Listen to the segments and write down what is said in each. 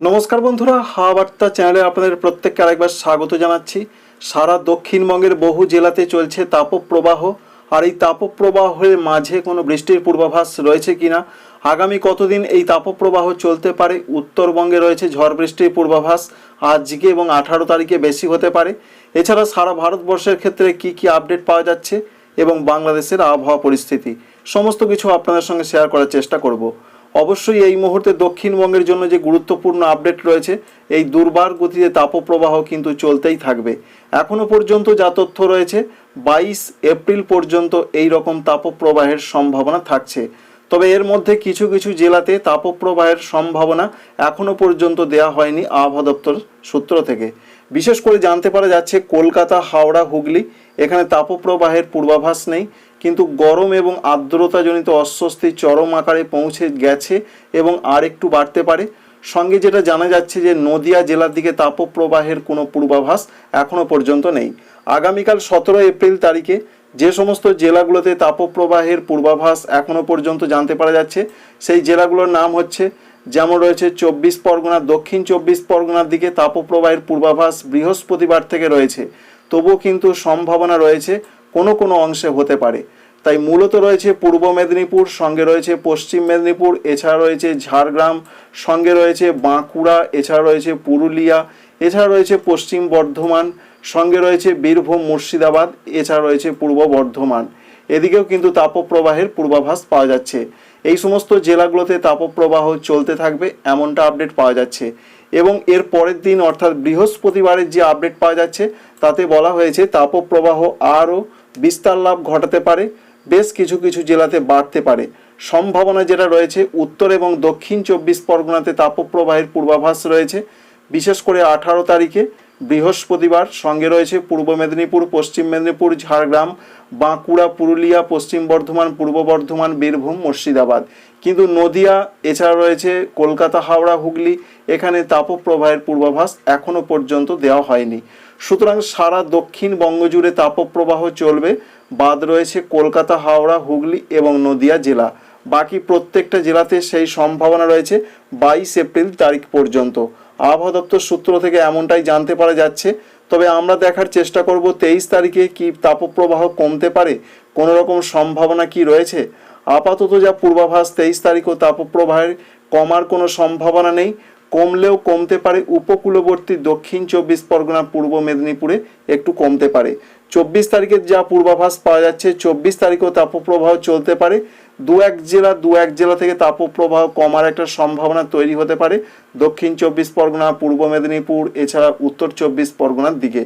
নমস্কার বন্ধুরা হাওয়া বার্তা চ্যানেলে আপনাদের প্রত্যেককে আরেকবার স্বাগত জানাচ্ছি। সারা দক্ষিণবঙ্গের বহু জেলাতে চলছে তাপপ্রবাহ। আর এই তাপপ্রবাহের মাঝে কোনো বৃষ্টির পূর্বাভাস রয়েছে কিনা? আগামী কতদিন এই তাপপ্রবাহ চলতে পারে? উত্তরবঙ্গে রয়েছে ঝড় বৃষ্টির পূর্বাভাস। আজকে এবং আঠারো তারিখে বেশি হতে পারে। এছাড়া সারা ভারতবর্ষের ক্ষেত্রে কি কি আপডেট পাওয়া যাচ্ছে? এবং বাংলাদেশের আবহাওয়া পরিস্থিতি। সমস্ত কিছু আপনাদের সঙ্গে শেয়ার করার চেষ্টা করব। অবশ্যই এই মুহূর্তে দক্ষিণবঙ্গের জন্য যে গুরুত্বপূর্ণ আপডেট রয়েছে, এই দুর্বার গতিতে তাপপ্রবাহ কিন্তু চলতেই থাকবে। এখনও পর্যন্ত যা তথ্য রয়েছে, বাইশ এপ্রিল পর্যন্ত এই রকম তাপপ্রবাহের সম্ভাবনা থাকছে। তবে এর মধ্যে কিছু কিছু জেলাতে তাপপ্রবাহের সম্ভাবনা এখনও পর্যন্ত দেয়া হয়নি আবহাওয়া দপ্তর সূত্র থেকে। বিশেষ করে জানতে পারা যাচ্ছে, কলকাতা, হাওড়া, হুগলি, এখানে তাপপ্রবাহের পূর্বাভাস নেই। কিন্তু গরম এবং আর্দ্রতাজনিত অস্বস্তি চরম আকারে পৌঁছে গেছে এবং আর একটু বাড়তে পারে। সঙ্গে যেটা জানা যাচ্ছে যে নদিয়া জেলার দিকে তাপপ্রবাহের কোনো পূর্বাভাস এখনও পর্যন্ত নেই। আগামীকাল সতেরো এপ্রিল তারিখে যে সমস্ত জেলাগুলোতে তাপপ্রবাহের পূর্বাভাস এখনও পর্যন্ত জানতে পারা যাচ্ছে, সেই জেলাগুলোর নাম হচ্ছে, যেমন রয়েছে চব্বিশ পরগনা, দক্ষিণ চব্বিশ পরগনার দিকে তাপপ্রবাহের পূর্বাভাস বৃহস্পতিবার থেকে রয়েছে। তবুও কিন্তু সম্ভাবনা রয়েছে, কোনো কোনো অংশে হতে পারে। তাই মূলত রয়েছে পূর্ব মেদিনীপুর, সঙ্গে রয়েছে পশ্চিম মেদিনীপুর, এছাড়া রয়েছে ঝাড়গ্রাম, সঙ্গে রয়েছে বাঁকুড়া, এছাড়া রয়েছে পুরুলিয়া, এছাড়া রয়েছে পশ্চিম বর্ধমান, সঙ্গে রয়েছে বীরভূম, মুর্শিদাবাদ, এছাড়া রয়েছে পূর্ব বর্ধমান। এদিকেও কিন্তু তাপপ্রবাহের পূর্বাভাস পাওয়া যাচ্ছে। এই সমস্ত জেলাগুলোতে তাপপ্রবাহ চলতে থাকবে, এমনটা আপডেট পাওয়া যাচ্ছে। এবং এর পরের দিন, অর্থাৎ বৃহস্পতিবারের যে আপডেট পাওয়া যাচ্ছে, তাতে বলা হয়েছে তাপপ্রবাহ আরও বিস্তার লাভ ঘটাতে পারে। বেশ কিছু কিছু জেলাতে বাড়তে পারে। সম্ভাবনা যেটা রয়েছে, উত্তর এবং দক্ষিণ চব্বিশ পরগনাতে তাপপ্রবাহের পূর্বাভাস রয়েছে। বিশেষ করে আঠারো তারিখে বৃহস্পতিবার সঙ্গে রয়েছে পূর্ব মেদিনীপুর, পশ্চিম মেদিনীপুর, ঝাড়গ্রাম, বাঁকুড়া, পুরুলিয়া, পশ্চিম বর্ধমান, পূর্ব বর্ধমান, বীরভূম, মুর্শিদাবাদ। কিন্তু নদিয়া, এছাড়া রয়েছে কলকাতা, হাওড়া, হুগলি, এখানে তাপপ্রবাহের পূর্বাভাস এখনও পর্যন্ত দেওয়া হয়নি। সুতরাং সারা দক্ষিণবঙ্গ জুড়ে তাপপ্রবাহ চলবে। বাদ রয়েছে কলকাতা, হাওড়া, হুগলি এবং নদিয়া জেলা। বাকি প্রত্যেকটা জেলাতে সেই সম্ভাবনা রয়েছে বাইশ এপ্রিল তারিখ পর্যন্ত। আবহাওয়া দপ্তর সূত্র থেকে এমনটাই জানতে পারা যাচ্ছে। তবে আমরা দেখার চেষ্টা করব তেইশ তারিখে কি তাপপ্রবাহ কমতে পারে, কোনো রকম সম্ভাবনা কি রয়েছে? আপাতত যা পূর্বাভাস, তেইশ তারিখও তাপপ্রবাহের কমার কোনো সম্ভাবনা নেই। কমলেও কমতে পারে। উপকূলবর্তী দক্ষিণ চব্বিশ পরগনা, পূর্ব মেদিনীপুরে একটু কমতে পারে। চব্বিশ তারিখের যা পূর্বাভাস পাওয়া যাচ্ছে, চব্বিশ তারিখেও তাপপ্রবাহ চলতে পারে। দু এক জেলা, দু এক জেলা থেকে তাপপ্রবাহ কমার একটা সম্ভাবনা তৈরি হতে পারে। দক্ষিণ চব্বিশ পরগনা, পূর্ব মেদিনীপুর, এছাড়া উত্তর চব্বিশ পরগনার দিকে।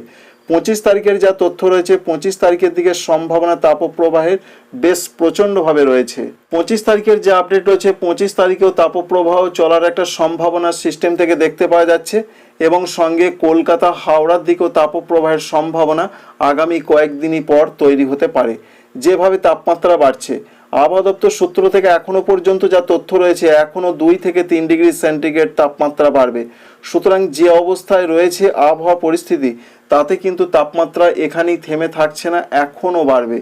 পঁচিশ তারিখের যা তথ্য রয়েছে, পঁচিশ তারিখের দিকে সম্ভাবনা তাপপ্রবাহের বেশ প্রচণ্ডভাবে রয়েছে। পঁচিশ তারিখের যে আপডেট রয়েছে, পঁচিশ তারিখেও তাপপ্রবাহ চলার একটা সম্ভাবনা সিস্টেম থেকে দেখতে পাওয়া যাচ্ছে এবং সঙ্গে কলকাতা, হাওড়ার দিকেও তাপপ্রবাহের সম্ভাবনা আগামী কয়েকদিনই পর তৈরি হতে পারে। যেভাবে তাপমাত্রা বাড়ছে আবহাওয়া দপ্তর সূত্র থেকে এখনও পর্যন্ত যা তথ্য রয়েছে, এখনও দুই থেকে তিন ডিগ্রি সেন্টিগ্রেড তাপমাত্রা বাড়বে। সুতরাং যে অবস্থায় রয়েছে আবহাওয়া পরিস্থিতি, তাতে কিন্তু তাপমাত্রা এখানেই থেমে থাকছে না এখনও বাড়বে।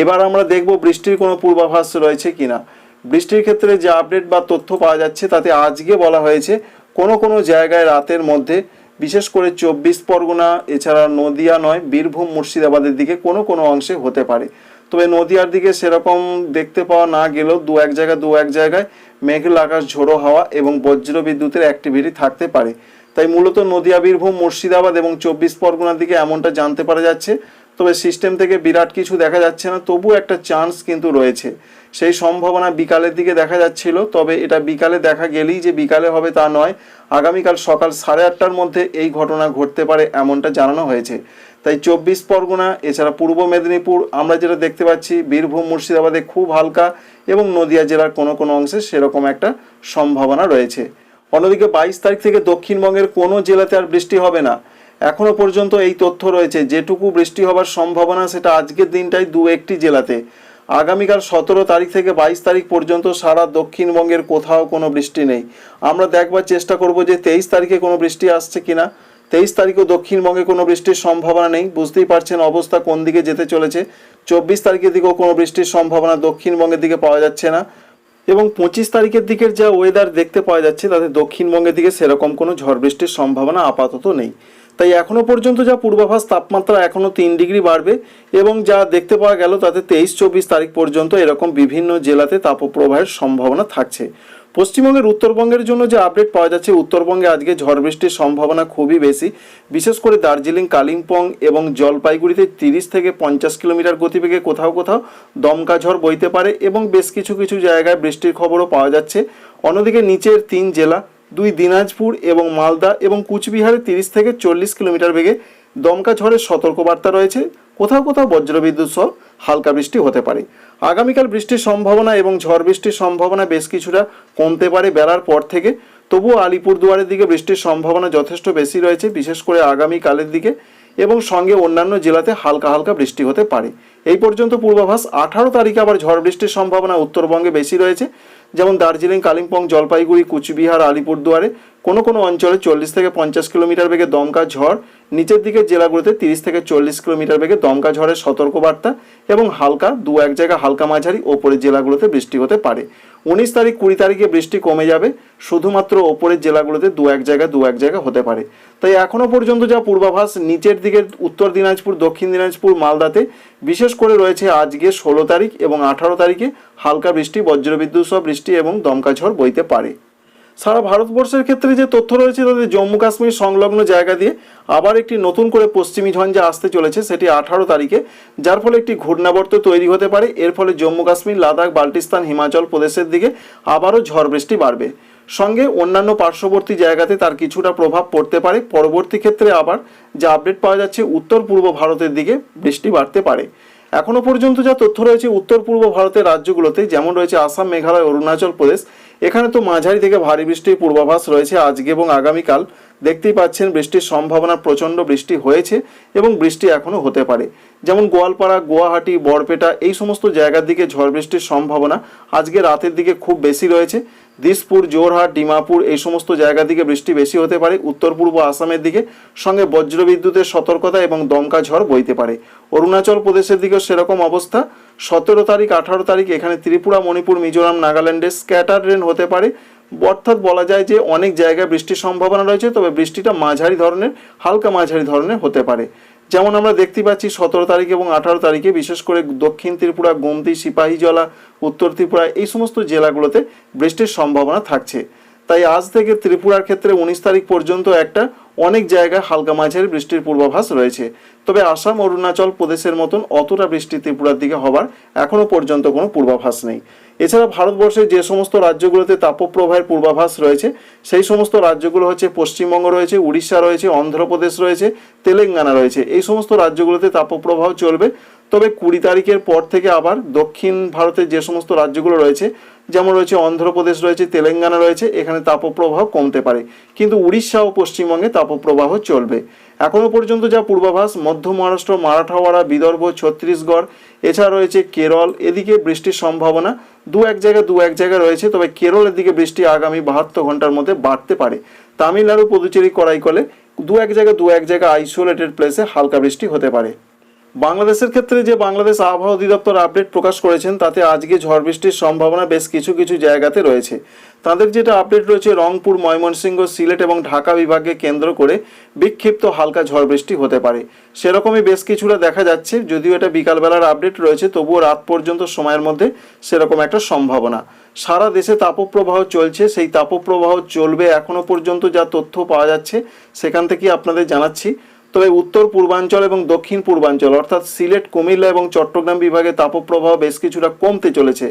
এবার আমরা দেখব বৃষ্টির কোনো পূর্বাভাস রয়েছে কিনা। বৃষ্টির ক্ষেত্রে যে আপডেট বা তথ্য পাওয়া যাচ্ছে, তাতে আজকে বলা হয়েছে কোনো কোনো জায়গায় রাতের মধ্যে, বিশেষ করে চব্বিশ পরগনা, এছাড়া নদিয়া নয়, বীরভূম, মুর্শিদাবাদের দিকে কোনো কোনো অংশে হতে পারে। তবে নদিয়ার দিকে সেরকম দেখতে পাওয়া না গেলেও দু এক জায়গায় দু এক জায়গায় মেঘলা আকাশ, ঝোড়ো হাওয়া এবং বজ্র বিদ্যুতের অ্যাক্টিভিটি থাকতে পারে। তাই মূলত নদিয়া, বীরভূম, মুর্শিদাবাদ এবং চব্বিশ পরগনার দিকে এমনটা জানতে পারা যাচ্ছে। তবে সিস্টেম থেকে বিরাট কিছু দেখা যাচ্ছে না তবু একটা চান্স কিন্তু রয়েছে। সেই সম্ভাবনা বিকালের দিকে দেখা যাচ্ছিল, তবে এটা বিকালে দেখা গেলেই যে বিকালে হবে তা নয়। আগামীকাল সকাল সাড়ে আটটার মধ্যে এই ঘটনা ঘটতে পারে এমনটা জানানো হয়েছে। তাই চব্বিশ পরগনা, এছাড়া পূর্ব মেদিনীপুর, আমরা যেটা দেখতে পাচ্ছি, বীরভূম, মুর্শিদাবাদে খুব হালকা এবং নদিয়া জেলার কোনো কোনো অংশে সেরকম একটা সম্ভাবনা রয়েছে। অন্যদিকে বাইশ তারিখ থেকে দক্ষিণবঙ্গের কোনো জেলাতে আর বৃষ্টি হবে না। এখনও পর্যন্ত এই তথ্য রয়েছে, যেটুকু বৃষ্টি হবার সম্ভাবনা সেটা আজকের দিনটাই দু একটি জেলাতে। আগামীকাল সতেরো তারিখ থেকে বাইশ তারিখ পর্যন্ত সারা দক্ষিণবঙ্গের কোথাও কোনো বৃষ্টি নেই। আমরা দেখবার চেষ্টা করব যে তেইশ তারিখে কোনো বৃষ্টি আসছে কিনা। তেইশ তারিখও দক্ষিণবঙ্গে কোনো বৃষ্টির সম্ভাবনা নেই। বুঝতেই পারছেন অবস্থা কোন দিকে যেতে চলেছে। চব্বিশ তারিখের দিকেও কোনো বৃষ্টির সম্ভাবনা দক্ষিণবঙ্গের দিকে পাওয়া যাচ্ছে না এবং পঁচিশ তারিখের দিকের যা ওয়েদার দেখতে পাওয়া যাচ্ছে, তাতে দক্ষিণবঙ্গের দিকে সেরকম কোনো ঝড় বৃষ্টির সম্ভাবনা আপাতত নেই। তাই এখনও পর্যন্ত যা পূর্বাভাস, তাপমাত্রা এখনও তিন ডিগ্রি বাড়বে এবং যা দেখতে পাওয়া গেল, তাতে তেইশ চব্বিশ তারিখ পর্যন্ত এরকম বিভিন্ন জেলাতে তাপপ্রবাহের সম্ভাবনা থাকছে। পশ্চিমবঙ্গের উত্তরবঙ্গের জন্য যে আপডেট পাওয়া যাচ্ছে, উত্তরবঙ্গে আজকে ঝড় বৃষ্টির সম্ভাবনা খুবই বেশি। বিশেষ করে দার্জিলিং, কালিম্পং এবং জলপাইগুড়িতে তিরিশ থেকে পঞ্চাশ কিলোমিটার গতিবেগে কোথাও কোথাও দমকা ঝড় বইতে পারে এবং বেশ কিছু কিছু জায়গায় বৃষ্টির খবরও পাওয়া যাচ্ছে। অন্যদিকে নিচের তিন জেলা, দুই দিনাজপুর এবং মালদা এবং কুচবিহারে তিরিশ থেকে চল্লিশ কিলোমিটার বেগে দমকা ঝড়ের সতর্কবার্তা রয়েছে। কোথাও কোথাও বজ্রবিদ্যুৎ সহ হালকা বৃষ্টি হতে পারে। আগামীকাল বৃষ্টির সম্ভাবনা এবং ঝড় বৃষ্টির সম্ভাবনা বেশ কিছুটা কমতে পারে বেলার পর থেকে। তবুও আলিপুরদুয়ারের দিকে বৃষ্টির সম্ভাবনা যথেষ্ট বেশি রয়েছে, বিশেষ করে আগামীকালের দিকে এবং সঙ্গে অন্যান্য জেলাতে হালকা হালকা বৃষ্টি হতে পারে। এই পর্যন্ত পূর্বাভাস, আঠারো তারিখে আবার ঝড় বৃষ্টির সম্ভাবনা উত্তরবঙ্গে বেশি রয়েছে। যেমন দার্জিলিং, কালিম্পং, জলপাইগুড়ি, কুচবিহার, আলিপুরদুয়ারে কোনো কোনো অঞ্চলে চল্লিশ থেকে পঞ্চাশ কিলোমিটার বেগে দমকা ঝড়, নিচের দিকের জেলাগুলোতে তিরিশ থেকে চল্লিশ কিলোমিটার বেগে দমকা ঝড়ের সতর্কবার্তা এবং হালকা দু এক জায়গা হালকা মাঝারি ওপরের জেলাগুলোতে বৃষ্টি হতে পারে। উনিশ তারিখ কুড়ি তারিখে বৃষ্টি কমে যাবে, শুধুমাত্র ওপরের জেলাগুলোতে দু এক জায়গা দু এক জায়গা হতে পারে। তাই এখনও পর্যন্ত যা পূর্বাভাস, নিচের দিকের উত্তর দিনাজপুর, দক্ষিণ দিনাজপুর, মালদাতে বিশেষ করে রয়েছে আজকে ষোলো তারিখ এবং আঠারো তারিখে হালকা বৃষ্টি, বজ্রবিদ্যুৎ সহ বৃষ্টি এবং দমকা ঝড় বইতে পারে। সারা ভারতবর্ষের ক্ষেত্রে যে তথ্য রয়েছে তাদের জম্মু কাশ্মীর সংলগ্ন জায়গা দিয়ে আবার একটি নতুন করে পশ্চিমী ঝঞ্ঝা আসতে চলেছে সেটি আঠারো তারিখে, যার ফলে একটি ঘূর্ণাবর্ত তৈরি হতে পারে। এর ফলে জম্মু কাশ্মীর, লাদাখ, বাল্টিস্তান, হিমাচল প্রদেশের দিকে আবারও ঝড় বৃষ্টি বাড়বে। সঙ্গে অন্যান্য পার্শ্ববর্তী জায়গাতে তার কিছুটা প্রভাব পড়তে পারে। পরবর্তী ক্ষেত্রে আবার যা আপডেট পাওয়া যাচ্ছে, উত্তর পূর্ব ভারতের দিকে বৃষ্টি বাড়তে পারে। এখনও পর্যন্ত যা তথ্য রয়েছে, উত্তর পূর্ব ভারতের রাজ্যগুলোতে, যেমন রয়েছে আসাম, মেঘালয়, অরুণাচল প্রদেশ এখানে তো মাঝারি থেকে ভারী বৃষ্টির পূর্বাভাস রয়েছে আজকে এবং আগামীকাল। দেখতেই পাচ্ছেন বৃষ্টির সম্ভাবনা, প্রচণ্ড বৃষ্টি হয়েছে এবং বৃষ্টি এখনও হতে পারে। যেমন গোয়ালপাড়া, গুয়াহাটি বরপেটা এই সমস্ত জায়গার দিকে ঝড় বৃষ্টির সম্ভাবনা আজকে রাতের দিকে খুব বেশি রয়েছে। দিসপুর, জোরহাট, ডিমাপুর এই সমস্ত জায়গার দিকে বৃষ্টি বেশি হতে পারে। উত্তর পূর্ব আসামের দিকে সঙ্গে বজ্রবিদ্যুতের সতর্কতা এবং দমকা ঝড় বইতে পারে। অরুণাচল প্রদেশের দিকেও সেরকম অবস্থা। সতেরো তারিখ, আঠারো তারিখ এখানে ত্রিপুরা, মণিপুর, মিজোরাম, নাগাল্যান্ডে স্ক্যাটার রেন হতে পারে। অর্থাৎ বলা যায় যে অনেক জায়গায় বৃষ্টির সম্ভাবনা রয়েছে, তবে বৃষ্টিটা মাঝারি ধরনের, হালকা মাঝারি ধরনের হতে পারে। যেমন আমরা দেখতে পাচ্ছি সতেরো তারিখ এবং আঠারো তারিখে, বিশেষ করে দক্ষিণ ত্রিপুরা, গোমতি, সিপাহীজলা, উত্তর ত্রিপুরা, এই সমস্ত জেলাগুলোতে বৃষ্টির সম্ভাবনা থাকছে। তাই আজ থেকে ত্রিপুরার ক্ষেত্রে উনিশ তারিখ পর্যন্ত একটা অনেক জায়গায় হালকা মাঝারি বৃষ্টির পূর্বাভাস রয়েছে। তবে আসাম, অরুণাচল প্রদেশের মতন অতটা বৃষ্টি ত্রিপুরার দিকে হবার এখনও পর্যন্ত কোনো পূর্বাভাস নেই। এছাড়া ভারতবর্ষের যে সমস্ত রাজ্যগুলোতে তাপপ্রবাহের পূর্বাভাস রয়েছে, সেই সমস্ত রাজ্যগুলো হচ্ছে পশ্চিমবঙ্গ রয়েছে, উড়িষ্যা রয়েছে, অন্ধ্রপ্রদেশ রয়েছে, তেলেঙ্গানা রয়েছে। এই সমস্ত রাজ্যগুলোতে তাপপ্রবাহ চলবে। তবে কুড়ি তারিখের পর থেকে আবার দক্ষিণ ভারতের যে সমস্ত রাজ্যগুলো রয়েছে, যেমন রয়েছে অন্ধ্রপ্রদেশ, রয়েছে তেলেঙ্গানা, রয়েছে, এখানে তাপপ্রবাহ কমতে পারে। কিন্তু উড়িষ্যা ও পশ্চিমবঙ্গে তাপপ্রবাহ চলবে। এখনও পর্যন্ত যা পূর্বাভাস, মধ্য মহারাষ্ট্র, মারাঠাওয়াড়া, বিদর্ভ, ছত্তিশগড়, এছাড়া রয়েছে কেরল, এদিকে বৃষ্টির সম্ভাবনা দু এক জায়গায় দু এক জায়গায় রয়েছে, তবে কেরলের দিকে বৃষ্টি আগামী বাহাত্তর ঘণ্টার মধ্যে বাড়তে পারে। তামিলনাড়ু, পুদুচেরি করাইকলে দু এক জায়গায় দু এক জায়গায় আইসোলেটেড প্লেসে হালকা বৃষ্টি হতে পারে। বাংলাদেশের ক্ষেত্রে যে বাংলাদেশ আবহাওয়া অধিদপ্তর আপডেট প্রকাশ করেছেন, তাতে আজকে ঝড় বৃষ্টির সম্ভাবনা বেশ কিছু কিছু জায়গাতে রয়েছে। তাদের যেটা আপডেট রয়েছে, রংপুর, ময়মনসিংহ, সিলেট এবং ঢাকা বিভাগকে কেন্দ্র করে বিক্ষিপ্ত হালকা ঝড় বৃষ্টি হতে পারে। সেরকমই বেশ কিছুটা দেখা যাচ্ছে, যদিও এটা বিকালবেলার আপডেট রয়েছে, তবুও রাত পর্যন্ত সময়ের মধ্যে সেরকম একটা সম্ভাবনা। সারা দেশে তাপপ্রবাহ চলছে, সেই তাপপ্রবাহ চলবে এখনও পর্যন্ত যা তথ্য পাওয়া যাচ্ছে, সেখান থেকে আপনাদের জানাচ্ছি। তবে উত্তর, পূর্বাঞ্চল এবং দক্ষিণ পূর্বাঞ্চল, অর্থাৎ সিলেট, কুমিল্লা এবং চট্টগ্রাম বিভাগে তাপপ্রবাহ বেশ কিছুটা কমতে চলেছে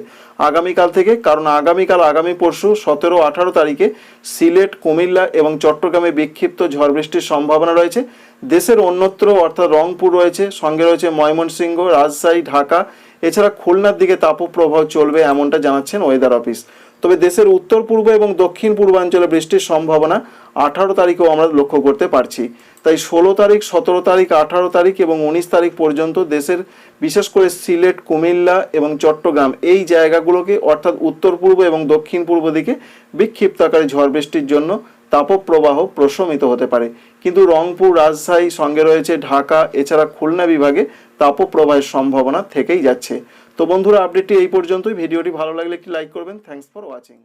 আগামীকাল থেকে, কারণ আগামীকাল, আগামী পরশু সতেরো, আঠারো তারিখে সিলেট, কুমিল্লা এবং চট্টগ্রামে বিক্ষিপ্ত ঝড় বৃষ্টির সম্ভাবনা রয়েছে। দেশের অন্যত্র, অর্থাৎ রংপুর রয়েছে, সঙ্গে রয়েছে ময়মনসিংহ, রাজশাহী, ঢাকা। এছাড়া খুলনার দিকে তাপপ্রবাহ চলবে এমনটা জানাচ্ছেন ওয়েদার অফিস তবে দেশের উত্তর পূর্ব এবং দক্ষিণ পূর্বাঞ্চলে বৃষ্টির সম্ভাবনা আঠারো তারিখেও আমরা লক্ষ্য করতে পারছি। তাই ষোলো তারিখ, সতেরো তারিখ, আঠারো তারিখ এবং উনিশ তারিখ পর্যন্ত দেশের বিশেষ করে সিলেট, কুমিল্লা এবং চট্টগ্রাম এই জায়গাগুলোকে অর্থাৎ উত্তর পূর্ব এবং দক্ষিণ পূর্ব দিকে বিক্ষিপ্ত আকারে ঝড় বৃষ্টির জন্য তাপপ্রবাহ প্রশমিত হতে পারে। কিন্তু রংপুর, রাজশাহী সঙ্গে রয়েছে ঢাকা, এছাড়া খুলনা বিভাগে তাপপ্রবাহের সম্ভাবনা থেকেই যাচ্ছে। তো বন্ধুরা আপডেটটি এই পর্যন্তই। ভিডিওটি ভালো লাগলে একটি লাইক করবেন। Thanks for watching